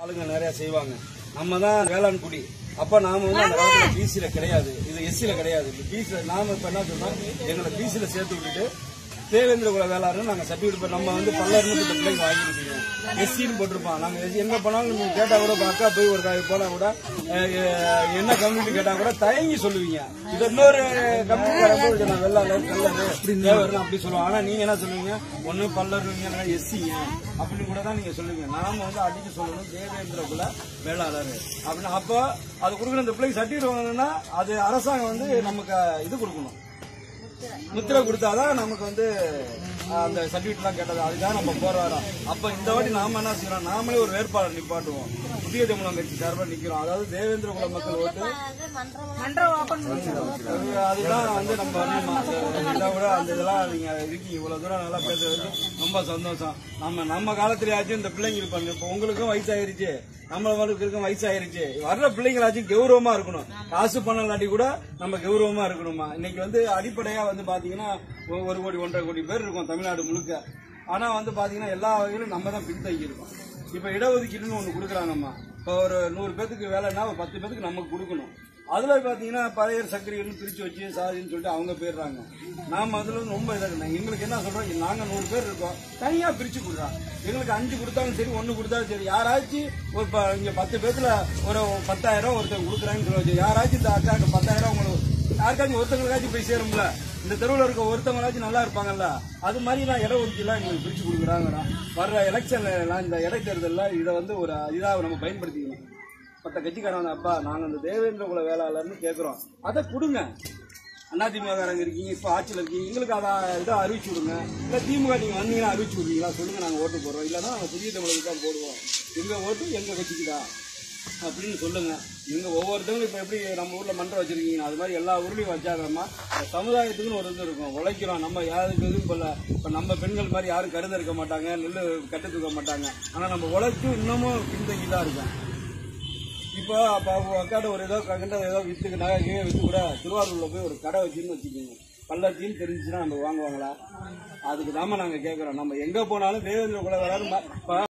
ஆளுங்க நிறைய செய்வாங்க. நம்ம தான் வேளாண் குடி அப்ப நாம வந்து பிசில கிடையாது. இது எஸ்சில கிடையாது. பிசில நாம இப்ப என்ன சொன்னோம் எங்களை பிசில சேர்த்து விட்டுட்டு தேவேந்திர குல வேளாறு நாங்க சர்டிபிகேட் நம்ம வந்து பல்லர்னு இந்த பிள்ளைங்க வாங்கிருக்கீங்க எஸ்சின்னு போட்டிருப்பான். நாங்க SC எங்க போனாலும் நீங்க கேட்டா கூட அக்கா போய் ஒரு கா- போனா கூட என்ன கம்யூனிட்டி கேட்டா கூட தயங்கி சொல்லுவீங்க. இது இன்னொரு கம்யூனிட்டி நான் வெள்ளாளர் கல்லர் தேவர் அப்படி சொல்லுவோம் ஆனா நீங்க என்ன சொல்லுவீங்க? ஒண்ணு பல்லருவீங்க எஸ்சிங்க அப்படின்னு கூட தான் நீங்க சொல்லுவீங்க. நாம வந்து அடிச்சு சொல்லணும் தேவேந்திர குல வேளாளர். அப்படின்னு. அப்போ அது கொடுக்குற இந்த பிள்ளைக்கு சர்டிஃபிகேட் வாங்கணும்னா அது அரசாங்கம் வந்து நமக்கு இது கொடுக்கணும். முத்திரை கொடுத்தாதான் நமக்கு வந்து அந்த சர்டிஃபிகேட்லாம் கேட்டது. அதுக்காக நம்ம போராடுறோம் அப்ப இந்த வாட்டி நாம என்ன செய்யறோம்? நாமளே ஒரு வேட்பாளர் நிப்பாட்டுவோம். புதிய தமிழகம் கட்சி சார்பா நிக்கிறோம். அதாவது தேவேந்திர குல மக்கள் ஓட்டு. அதுதான் வந்து நம்ம இதை விட அந்த இதெல்லாம் நீங்க இருக்கீங்க. இவ்வளவு தூரம் நல்லா பேசுறது ரொம்ப சந்தோஷம். நம்ம நம்ம காலத்திலேயாச்சும் இந்த பிள்ளைங்க இருப்பாங்க. இப்ப உங்களுக்கும் வயசாயிருச்சு. நம்மளுக்கு இருக்க வயசாயிருச்சு. வர்ற பிள்ளைங்களாச்சும் கௌரவமா இருக்கணும். காசு பணம் இல்லாட்டி கூட நம்ம கௌரவமா இருக்கணுமா? இன்னைக்கு வந்து அடிப்படையா வந்து பாத்தீங்கன்னா ஒரு கோடி ஒன்றரை கோடி பேர் இருக்கும் தமிழ்நாடு முழுக்க. ஆனா வந்து பாத்தீங்கன்னா எல்லா வகையிலும் நம்ம தான் பின்தங்கி இருக்கோம். இப்ப இடஒதுக்கீடுன்னு ஒண்ணு கொடுக்குறாங்கம்மா. இப்போ ஒரு நூறு பேத்துக்கு வேலைன்னா ஒரு பத்து பேத்துக்கு நமக்கு கொடுக்கணும். அதுல பாத்தீங்கன்னா பழையர் சர்க்கரைகள் பிரிச்சு வச்சு சாதின்னு சொல்லிட்டு அவங்க போயிடுறாங்க. நாம அதுல வந்து ரொம்ப இதாக இருந்தாங்க எங்களுக்கு என்ன சொல்றோம்? நாங்க நூறு பேர் இருக்கோம். தனியா பிரிச்சு கொடுறோம் எங்களுக்கு அஞ்சு கொடுத்தாலும் சரி ஒன்று கொடுத்தாலும் சரி. யாராச்சும் ஒரு ப- இங்க பத்து பேர்த்தில் ஒரு பத்தாயிரம் ஒருத்தர் கொடுக்குறாங்கன்னு சொல்லுவாங்க. யாராச்சும் இந்த அக்காவுக்கு பத்தாயிரம் உங்களுக்கு யாருக்காச்சும் ஒருத்தவங்களுக்காச்சும் போய் சேரும்ல? இந்த தெருவில் இருக்க ஒருத்தவங்களாச்சும் நல்லா இருப்பாங்கல்ல? அது மாதிரி நான் இட ஒதுக்கீடுலாம் எங்களுக்கு பிரிச்சு கொடுக்குறாங்கண்ணா வர்ற எலெக்ஷன்ல எல்லாம் இந்த இடைத்தேர்தல்ல இதை வந்து ஒரு இதாக நம்ம பயன்படுத்திக்கணும். மற்ற கட்சிக்காரங்க அப்பா நாங்க அந்த தேவேந்திர குல வேளாளர்னு கேட்குறோம் அதை கொடுங்க. அதிமுககாரங்க இருக்கீங்க இப்போ ஆட்சியில் இருக்கீங்க எங்களுக்கு அதை இதை அறிவிச்சு விடுங்க. இல்லை திமுக நீங்கள் வந்தீங்கன்னா அறிவிச்சு விடுவீங்களா? சொல்லுங்க நாங்கள் ஓட்டு போடுறோம். இல்லைன்னா நாங்கள் புதிய தமிழுக்கு தான் போடுவோம். எங்கள் ஓட்டு எங்கள் கட்சிக்கு தான். அப்படின்னு சொல்லுங்க. நீங்க ஒவ்வொருத்தவங்களும் இப்ப எப்படி நம்ம ஊர்ல மன்றம் வச்சிருக்கீங்க? அது மாதிரி எல்லா ஊர்லயும் வச்சாங்கன்னா சமுதாயத்துக்குன்னு ஒரு இது இருக்கும். உழைக்கிறோம். நம்ம யாருக்கு எதுவும் போல இப்போ இப்ப நம்ம பெண்கள் மாதிரி யாரும் கருத இருக்க மாட்டாங்க நெல் கட்டு தூக்க மாட்டாங்க. ஆனா நம்ம உழைச்சும் இன்னமும் பின்தங்கி தான் இருக்கோம். இப்போ அப்போ அக்காட்ட ஒரு ஏதோ கண்ட ஏதோ வித்துக்கு நகை கீழே வித்து கூட திருவாரூர்ல போய் ஒரு கடை வச்சுன்னு வச்சுக்கோங்க. பல்லாச்சின்னு தெரிஞ்சுச்சுன்னா நம்ம வாங்குவாங்களா? அதுக்கு தாம நாங்க கேட்கறோம் நம்ம எங்க போனாலும் தேவேந்திர குல வராது